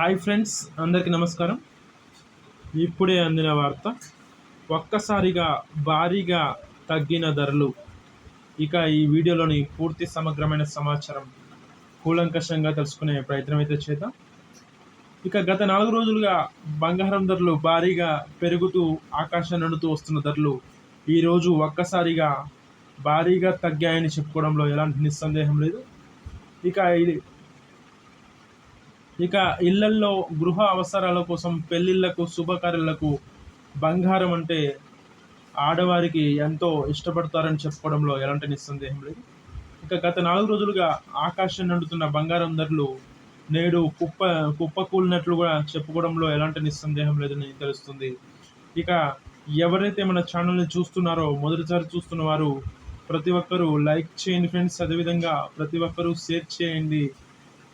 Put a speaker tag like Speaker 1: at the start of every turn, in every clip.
Speaker 1: Hi friends అందరికీ నమస్కారం. ఇప్పుడే అందిన వార్త ఒక్కసారిగా భారీగా తగ్గిన ధరలు. ఇక ఈ వీడియోలోని పూర్తి సమగ్రమైన సమాచారం కూలంకషంగా తెలుసుకునే ప్రయత్నం అయితే చేద్దాం. ఇక గత నాలుగు రోజులుగా బంగారం ధరలు భారీగా పెరుగుతూ ఆకాశం నడుతూ వస్తున్న ధరలు ఈరోజు ఒక్కసారిగా భారీగా తగ్గాయని చెప్పుకోవడంలో ఎలాంటి నిస్సందేహం లేదు. ఇక ఇది ఇక ఇళ్ళల్లో గృహ అవసరాల కోసం పెళ్ళిళ్ళకు శుభకార్యాలకు బంగారం అంటే ఆడవారికి ఎంతో ఇష్టపడతారని చెప్పుకోవడంలో ఎలాంటి నిస్సందేహం లేదు. ఇక గత నాలుగు రోజులుగా ఆకాశం నండుతున్న బంగారం ధరలు నేడు కుప్ప కుప్పకూలినట్లు కూడా చెప్పుకోవడంలో ఎలాంటి నిస్సందేహం లేదని తెలుస్తుంది. ఇక ఎవరైతే మన ఛానల్ని చూస్తున్నారో మొదటిసారి చూస్తున్న వారు ప్రతి ఒక్కరూ లైక్ చేయండి ఫ్రెండ్స్. అదేవిధంగా ప్రతి ఒక్కరూ షేర్ చేయండి.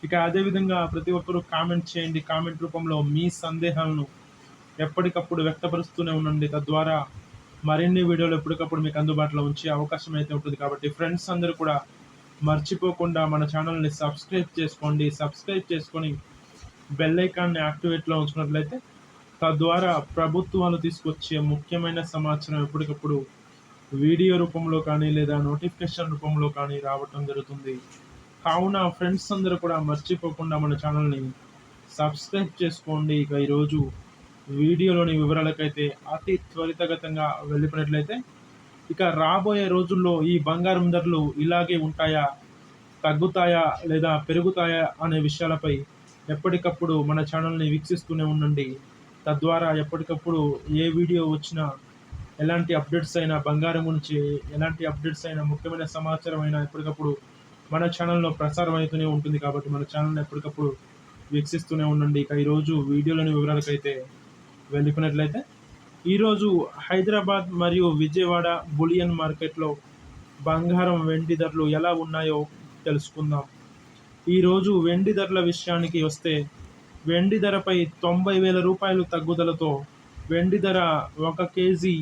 Speaker 1: ఇక అదేవిధంగా ప్రతి ఒక్కరూ కామెంట్ చేయండి. కామెంట్ రూపంలో మీ సందేహాలను ఎప్పటికప్పుడు వ్యక్తపరుస్తూనే ఉండండి. తద్వారా మరిన్ని వీడియోలు ఎప్పటికప్పుడు మీకు అందుబాటులో ఉంచే అవకాశం అయితే ఉంటుంది. కాబట్టి ఫ్రెండ్స్ అందరూ కూడా మర్చిపోకుండా మన ఛానల్ని సబ్స్క్రైబ్ చేసుకోండి. సబ్స్క్రైబ్ చేసుకొని బెల్ ఐకాన్ని యాక్టివేట్లో ఉంచుకున్నట్లయితే తద్వారా ప్రభుత్వాలు తీసుకొచ్చే ముఖ్యమైన సమాచారం ఎప్పటికప్పుడు వీడియో రూపంలో కానీ లేదా నోటిఫికేషన్ రూపంలో కానీ రావటం జరుగుతుంది. కావున ఫ్రెండ్స్ అందరూ కూడా మర్చిపోకుండా మన ఛానల్ని సబ్స్క్రైబ్ చేసుకోండి. ఇక ఈరోజు వీడియోలోని వివరాలకైతే అతి త్వరితగతంగా వెళ్ళిపోయినట్లయితే ఇక రాబోయే రోజుల్లో ఈ బంగారం ధరలు ఇలాగే ఉంటాయా తగ్గుతాయా లేదా పెరుగుతాయా అనే విషయాలపై ఎప్పటికప్పుడు మన ఛానల్ని వీక్షిస్తూనే ఉండండి. తద్వారా ఎప్పటికప్పుడు ఏ వీడియో వచ్చినా ఎలాంటి అప్డేట్స్ అయినా బంగారం గురించి ఎలాంటి అప్డేట్స్ అయినా ముఖ్యమైన సమాచారం అయినా ఎప్పటికప్పుడు మన ఛానల్లో ప్రసారం అవుతూనే ఉంటుంది కాబట్టి మన ఛానల్ని ఎప్పటికప్పుడు వీక్షిస్తూనే ఉండండి. ఇక ఈరోజు వీడియోలోని వివరాలకైతే వెళ్ళిపోయినట్లయితే ఈరోజు హైదరాబాద్ మరియు విజయవాడ బులియన్ మార్కెట్లో బంగారం వెండి ధరలు ఎలా ఉన్నాయో తెలుసుకుందాం. ఈరోజు వెండి ధరల విషయానికి వస్తే వెండి ధరపై తొంభై వేల రూపాయలు తగ్గుదలతో వెండి ధర ఒక కేజీ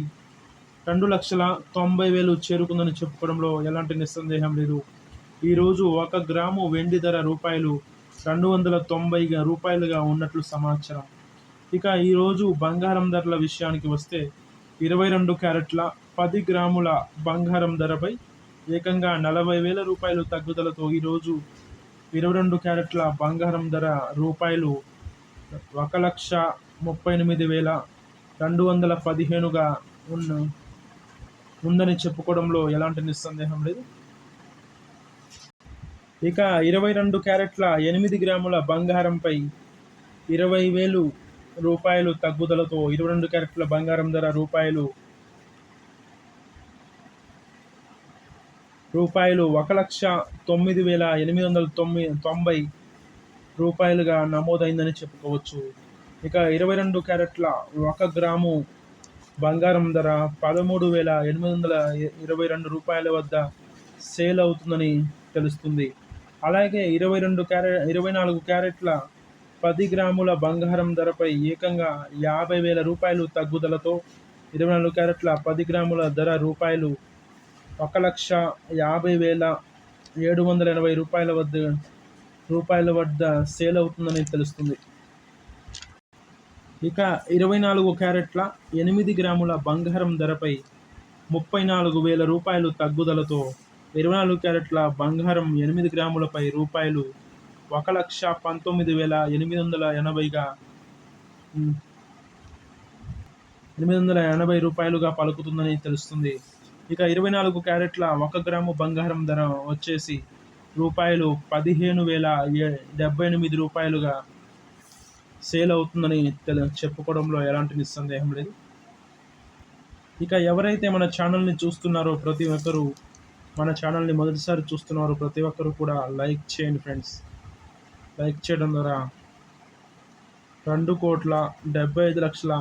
Speaker 1: రెండు లక్షల తొంభై వేలు చేరుకుందని చెప్పుకోవడంలో ఎలాంటి నిస్సందేహం లేదు. ఈరోజు ఒక గ్రాము వెండి ధర రూపాయలు రెండు వందల తొంభై రూపాయలుగా ఉన్నట్లు సమాచారం. ఇక ఈరోజు బంగారం ధరల విషయానికి వస్తే ఇరవై రెండు క్యారెట్ల పది గ్రాముల బంగారం ధరపై ఏకంగా నలభై వేల రూపాయలు తగ్గుదలతో ఈరోజు ఇరవై రెండు క్యారెట్ల బంగారం ధర రూపాయలు ఒక లక్ష ముప్పై ఎనిమిది వేల రెండు వందల పదిహేనుగా ఉన్న ఉందని చెప్పుకోవడంలో ఎలాంటి నిస్సందేహం లేదు. ఇక ఇరవై రెండు క్యారెట్ల ఎనిమిది గ్రాముల బంగారంపై ఇరవై వేలు రూపాయలు తగ్గుదలతో ఇరవై రెండు క్యారెట్ల బంగారం ధర రూపాయలు రూపాయలు ఒక లక్ష తొమ్మిది వేల ఎనిమిది వందల తొమ్మిది తొంభై రూపాయలుగా నమోదైందని చెప్పుకోవచ్చు. ఇక ఇరవై రెండు క్యారెట్ల ఒక గ్రాము బంగారం ధర పదమూడు వేల ఎనిమిది వందల ఇరవై రెండు రూపాయల వద్ద సేల్ అవుతుందని తెలుస్తుంది. అలాగే ఇరవై రెండు క్యారెట్ ఇరవై నాలుగు క్యారెట్ల పది గ్రాముల బంగారం ధరపై ఏకంగా యాభై వేల రూపాయలు తగ్గుదలతో ఇరవై నాలుగు క్యారెట్ల పది గ్రాముల ధర రూపాయలు ఒక లక్ష యాభై వేల ఏడు వందల ఎనభై రూపాయల వద్ద రూపాయల వద్ద సేల్ అవుతుందని తెలుస్తుంది. ఇక ఇరవై నాలుగు క్యారెట్ల ఎనిమిది గ్రాముల బంగారం ధరపై ముప్పై నాలుగు వేల రూపాయలు తగ్గుదలతో ఇరవై నాలుగు క్యారెట్ల బంగారం ఎనిమిది గ్రాములపై రూపాయలు ఒక లక్ష పంతొమ్మిది వేల ఎనిమిది వందల ఎనభైగా ఎనిమిది వందల ఎనభై రూపాయలుగా పలుకుతుందని తెలుస్తుంది. ఇక ఇరవై నాలుగు క్యారెట్ల ఒక గ్రాము బంగారం ధర వచ్చేసి రూపాయలు పదిహేను వేల డెబ్బై ఎనిమిది రూపాయలుగా సేల్ అవుతుందని తెలు చెప్పుకోవడంలో ఎలాంటి నిస్సందేహం లేదు. ఇక ఎవరైతే మన ఛానల్ని చూస్తున్నారో ప్రతి ఒక్కరూ మన ఛానల్ని మొదటిసారి చూస్తున్నారు ప్రతి ఒక్కరు కూడా లైక్ చేయండి ఫ్రెండ్స్ లైక్ చేయడం ద్వారా రెండు కోట్ల డెబ్బై ఐదు లక్షల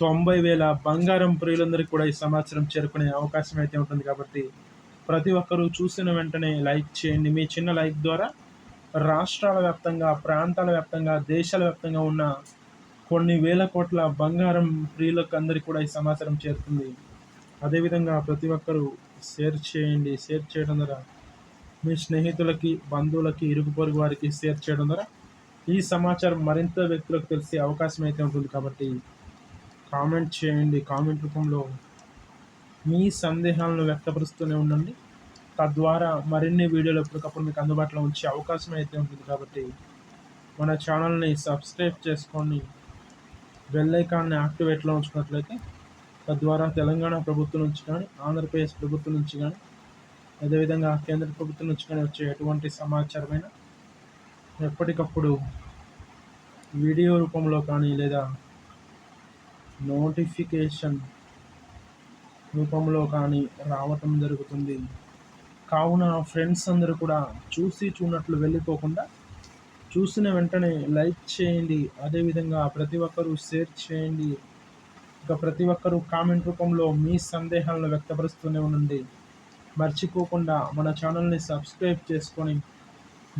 Speaker 1: తొంభై వేల బంగారం ప్రియులందరికీ కూడా ఈ సమాచారం చేరుకునే అవకాశం అయితే ఉంటుంది కాబట్టి ప్రతి ఒక్కరూ చూసిన వెంటనే లైక్ చేయండి. మీ చిన్న లైక్ ద్వారా రాష్ట్రాల వ్యాప్తంగా ప్రాంతాల వ్యాప్తంగా దేశాల వ్యాప్తంగా ఉన్న కొన్ని వేల కోట్ల బంగారం ప్రియులకు అందరికీ కూడా ఈ సమాచారం చేరుతుంది. అదేవిధంగా ప్రతి ఒక్కరూ షేర్ చేయండి షేర్ చేయడం ద్వారా మీ స్నేహితులకి బంధువులకి ఇరుగు పొరుగు వారికి షేర్ చేయడం ద్వారా ఈ సమాచారం మరింత వ్యక్తులకు తెలిసే అవకాశం అయితే ఉంటుంది కాబట్టి కామెంట్ చేయండి. కామెంట్ రూపంలో మీ సందేహాలను వ్యక్తపరుస్తూనే ఉండండి. తద్వారా మరిన్ని వీడియోలు ఎప్పటికప్పుడు మీకు అందుబాటులో ఉంచే అవకాశం అయితే ఉంటుంది కాబట్టి మన ఛానల్ని సబ్స్క్రైబ్ చేసుకొని బెల్ ఐకాన్ని యాక్టివేట్లో ఉంచుకున్నట్లయితే తద్వారా తెలంగాణ ప్రభుత్వం నుంచి కానీ ఆంధ్రప్రదేశ్ ప్రభుత్వం నుంచి కానీ అదేవిధంగా కేంద్ర ప్రభుత్వం నుంచి కానీ వచ్చే ఎటువంటి సమాచారమైన ఎప్పటికప్పుడు వీడియో రూపంలో కానీ లేదా నోటిఫికేషన్ రూపంలో కానీ రావటం జరుగుతుంది. కావున ఫ్రెండ్స్ అందరూ కూడా చూసి చూడనట్లు వెళ్ళిపోకుండా చూసిన వెంటనే లైక్ చేయండి. అదేవిధంగా ప్రతి ఒక్కరూ షేర్ చేయండి. ఇక ప్రతి ఒక్కరూ కామెంట్ రూపంలో మీ సందేహాలను వ్యక్తపరుస్తూనే ఉండండి. మర్చిపోకుండా మన ఛానల్ని సబ్స్క్రైబ్ చేసుకొని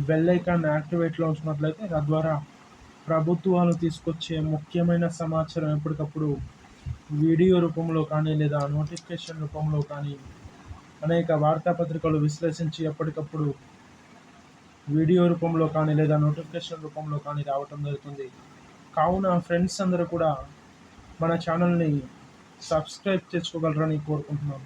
Speaker 1: బెల్ ఐకాన్ యాక్టివేట్లో ఉంచినట్లయితే తద్వారా ప్రభుత్వాలు తీసుకొచ్చే ముఖ్యమైన సమాచారం ఎప్పటికప్పుడు వీడియో రూపంలో కానీ లేదా నోటిఫికేషన్ రూపంలో కానీ అనేక వార్తాపత్రికలు విశ్లేషించి ఎప్పటికప్పుడు వీడియో రూపంలో కానీ లేదా నోటిఫికేషన్ రూపంలో కానీ రావటం జరుగుతుంది. కావున ఫ్రెండ్స్ అందరూ కూడా మన ఛానల్ని సబ్స్క్రైబ్ చేసుకోగలరని కోరుకుంటున్నాను